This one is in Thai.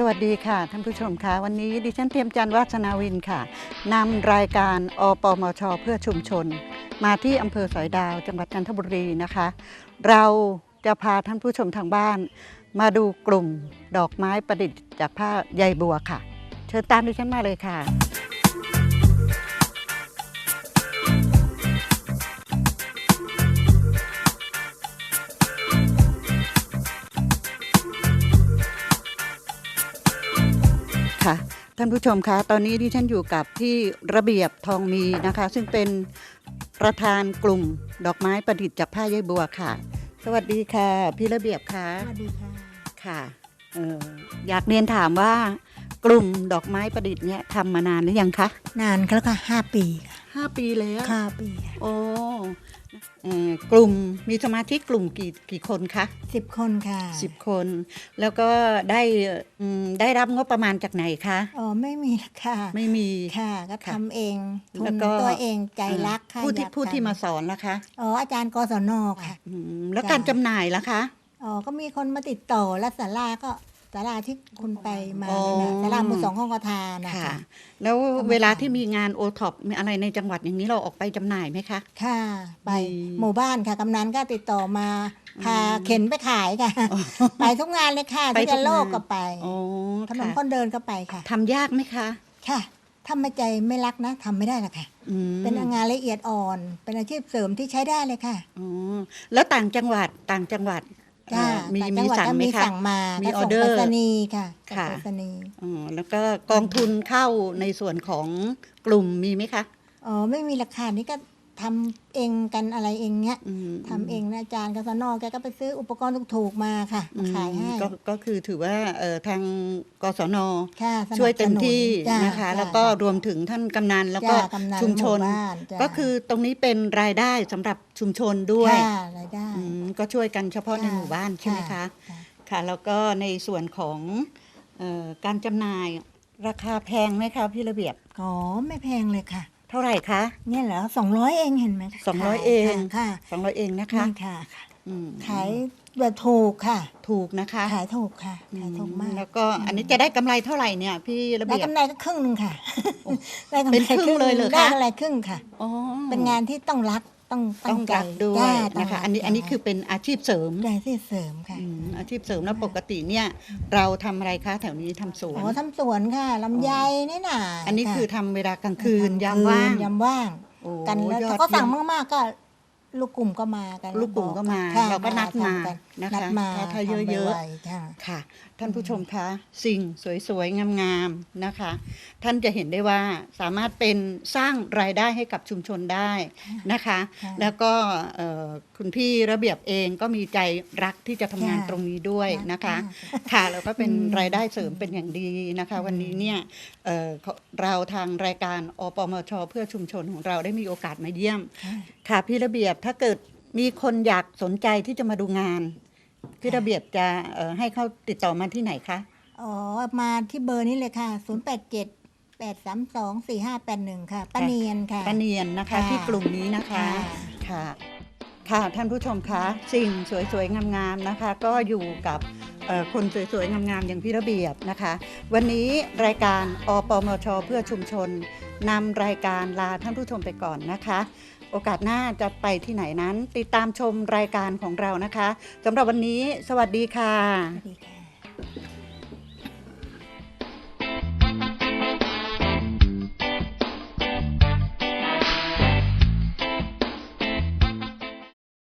สวัสดีค่ะท่านผู้ชมคะวันนี้ดิฉันเทียมจันทร์วัฒนาวินค่ะนำรายการอปมช เพื่อชุมชน มาที่อำเภอสอยดาวจังหวัดจันทบุรีนะคะ เราจะพาท่านผู้ชมทางบ้าน มาดูกลุ่มดอกไม้ประดิษฐ์จากผ้าใยบัวค่ะ เชิญตามดิฉันมาเลยค่ะ ค่ะ ท่านผู้ชมคะ ตอนนี้ดิฉันอยู่กับพี่ระเบียบทองมีนะคะ ซึ่งเป็นประธานกลุ่มดอกไม้ประดิษฐ์จากผ้าใยบัวค่ะ สวัสดีค่ะ พี่ระเบียบคะสวัสดีค่ะค่ะเอ่ออยากเรียนถามว่ากลุ่มดอกไม้ประดิษฐ์เนี่ยทำมานานหรือยังคะนานแล้วค่ะห้าปีค่ะห้าปีแล้ว ห้าปีค่ะโอ้เอ่อ กลุ่มมีสมาชิกกลุ่มกี่กี่คนคะสิบคนค่ะสิบคน แล้วก็ได้อืมได้รับงบประมาณจากไหนคะอ๋อไม่มีค่ะ ไม่มีค่ะก็ค่ะทำเองทุแล้วนก็ตัวเองใจรักค่ะผู้ที่อยกผู้ที่ทำมาสอนนะคะอ๋ออาจารย์กศนค่ะอืมแล้วจ้ะการจำหน่ายล่ะคะอ๋อก็มีคนมาติดต่อและศาลาก็ ศาลาที่คุณไปมาอ๋อนะศาลาหมู่สองของกทานะค่ะคะแล้วเอามาเวลาขายที่มีงานโอท็อปมีอะไรในจังหวัดอย่างนี้เราออกไปจำหน่ายไหมคะค่ะไปมีหมู่บ้านค่ะกำนันก็ติดต่อมาพาอืมเข็นไปขายค่ะ ไปทุกงานเลยค่ะไปที่ทุจะกโลกงานก็ไปโอ้ถนนค่ะคนเดินก็ไปค่ะทำยากไหมคะ ค่ะถ้าไม่ใจไม่รักนะทำไม่ได้หรอกค่ะอืมเป็นงานละเอียดอ่อน เป็นอาชีพเสริมที่ใช้ได้เลยค่ะอ๋อแล้วต่างจังหวัดต่างจังหวัดจ้าเอ่อ มีต่างจัมีงหวัดสั่งก็ไหมมีคะสั่งมามีก็ส่งออเดอร์ไปรษณีย์ค่ะค่ะส่งไปรษณีย์อ๋อแล้วก็กองทุนเข้าในส่วนของกลุ่มมีไหมคะอ๋อไม่มีราคานี่ก็ ทำเองกันอะไรเองเนี้ยอืมทำเองนะอาจารย์กศนแกก็ไปซื้ออุปกรณ์ถูกๆมาค่ะอืมามขายให้ก็ก็คือถือว่าเอ่อทางกศนค่ะสนับสนุนช่วยเต็มที่จ้านะคะจ้าแล้วก็รวมถึงท่านกำนันแล้วก็จ้ากำนันชุมชนหบ้านจ้าก็คือตรงนี้เป็นรายได้สำหรับชุมชนด้วยค่ะรายได้อืมก็ช่วยกันเฉพาะในค่ะหมู่บ้านใช่ไหมคะค่ะค่ะแล้วก็ในส่วนของเอ่อการจำหน่ายราคาแพงไหมคะพี่ระเบียบอ๋อไม่แพงเลยค่ะ เท่าไหร่คะเนี่ยเหรอสองร้อยเองเห็นไหมคะสองร้อยขายเองค่ะสองร้อยเองนะคะนี่ค่ะค่ะอืมขายแบบถูกค่ะ ถูกนะคะขายถูกค่ะขายถูกมาก แล้วก็อันนี้จะได้กำไรเท่าไหร่เนี่ย พี่ระได้เบียบกำไรก็ครึ่งหนึ่งค่ะได้กำเป็นไรครึ่งเลยเหรอคะได้กำไรครึ่งค่ะอ๋อเป็นงานที่ต้องรักต้องต้องใจรักด้วยจ้าต้งนะคะรักอันนี้อันนี้จ้าคือเป็นอาชีพเสริมได้ที่เสริมค่ะ อืมอาชีพเสริมแล้วปกติเนี่ย เราทำอะไรคะแถวนี้ทำสวน อ๋อทำสวนค่ะลำไยนี่น่ะอันนี้ะคือทำเวลากลางคืนทำยามว่าง ยามว่าง โอ้กันแล้วยอดถ้าก็สั่งเยี่ยมมากๆก็ ลูกกลุ่มก็มากันลูกกลุ่มก็มาค่ะเราก็นัดมาทำกันะคะนัดมาถ้าถ้าทำเยอะๆไวๆค่ะ ค่ะ ท่านผู้ชมคะสิ่งสวยๆ งามๆนะคะ ท่านจะเห็นได้ว่าสามารถเป็นสร้างรายได้ให้กับชุมชนได้นะคะ ค่ะแล้วก็เอ่อคุณพี่ระเบียบเองก็มีใจรักที่จะทำงานค่ะตรงนี้ด้วยนะคะ ค่ะค่ะแล้วก็เป็นอืม รายได้เสริมเป็นอย่างดีนะคะ วันนี้เนี่ยเอ่อเราทางรายการอปมช เพื่อชุมชนของเราได้มีโอกาสมาเยี่ยม ค่ะ ค่ะพี่ระเบียบถ้าเกิดมีคนอยากสนใจที่จะมาดูงานพี่ระเบียบจะเอ่อให้เขาติดต่อมาที่ไหนคะ อ๋อ มาที่เบอร์นี้เลยค่ะ 0 8 7 8 3 2 4 5 8 1 ค่ะป้าเนียนค่ะป้าเนียนนะคะค่ะที่กลุ่มนี้นะคะค่ะค่ะ ค่ะท่านผู้ชมคะ สิ่งสวยๆ งามๆนะคะ ก็อยู่กับเอ่อคนสวยๆ งามๆ อย่างพี่ระเบียบนะคะ วันนี้รายการอปมช เพื่อชุมชนนำรายการลาท่านผู้ชมไปก่อนนะคะ โอกาสหน้าจะไปที่ไหนนั้น ติดตามชมรายการของเรานะคะสำหรับวันนี้ สวัสดีค่ะ สวัสดีค่ะ